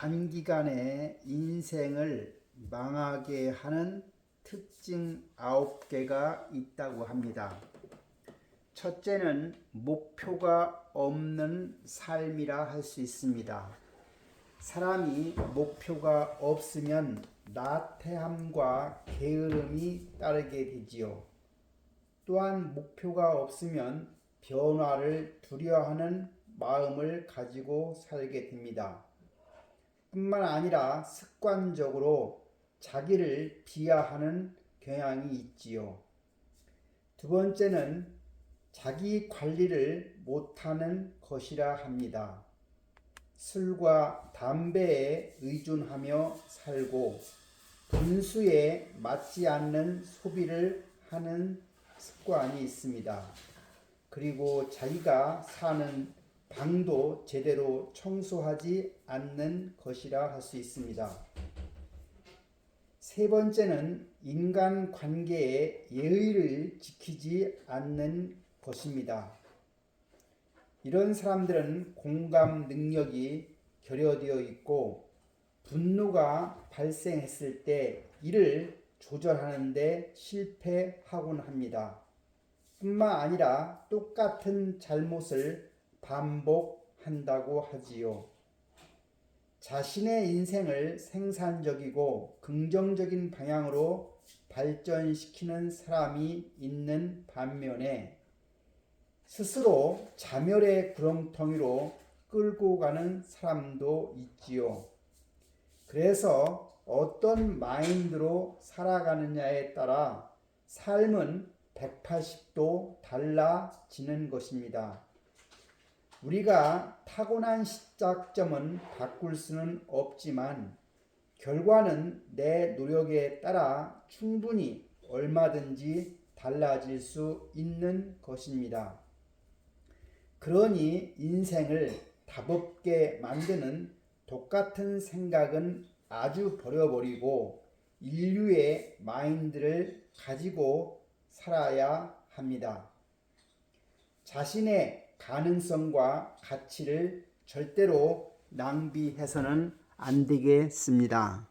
단기간에 인생을 망하게 하는 특징 9개가 있다고 합니다. 첫째는 목표가 없는 삶이라 할 수 있습니다. 사람이 목표가 없으면 나태함과 게으름이 따르게 되지요. 또한 목표가 없으면 변화를 두려워하는 마음을 가지고 살게 됩니다. 뿐만 아니라 습관적으로 자기를 비하하는 경향이 있지요. 두 번째는 자기 관리를 못하는 것이라 합니다. 술과 담배에 의존하며 살고 분수에 맞지 않는 소비를 하는 습관이 있습니다. 그리고 자기가 사는 방도 제대로 청소하지 않는 것이라 할 수 있습니다. 세 번째는 인간 관계의 예의를 지키지 않는 것입니다. 이런 사람들은 공감 능력이 결여되어 있고 분노가 발생했을 때 이를 조절하는데 실패하곤 합니다. 뿐만 아니라 똑같은 잘못을 반복한다고 하지요. 자신의 인생을 생산적이고 긍정적인 방향으로 발전시키는 사람이 있는 반면에 스스로 자멸의 구렁텅이로 끌고 가는 사람도 있지요. 그래서 어떤 마인드로 살아가느냐에 따라 삶은 180도 달라지는 것입니다. 우리가 타고난 시작점은 바꿀 수는 없지만 결과는 내 노력에 따라 충분히 얼마든지 달라질 수 있는 것입니다. 그러니 인생을 답없게 만드는 똑같은 생각은 아주 버려버리고 인류의 마인드를 가지고 살아야 합니다. 자신의 가능성과 가치를 절대로 낭비해서는 안 되겠습니다.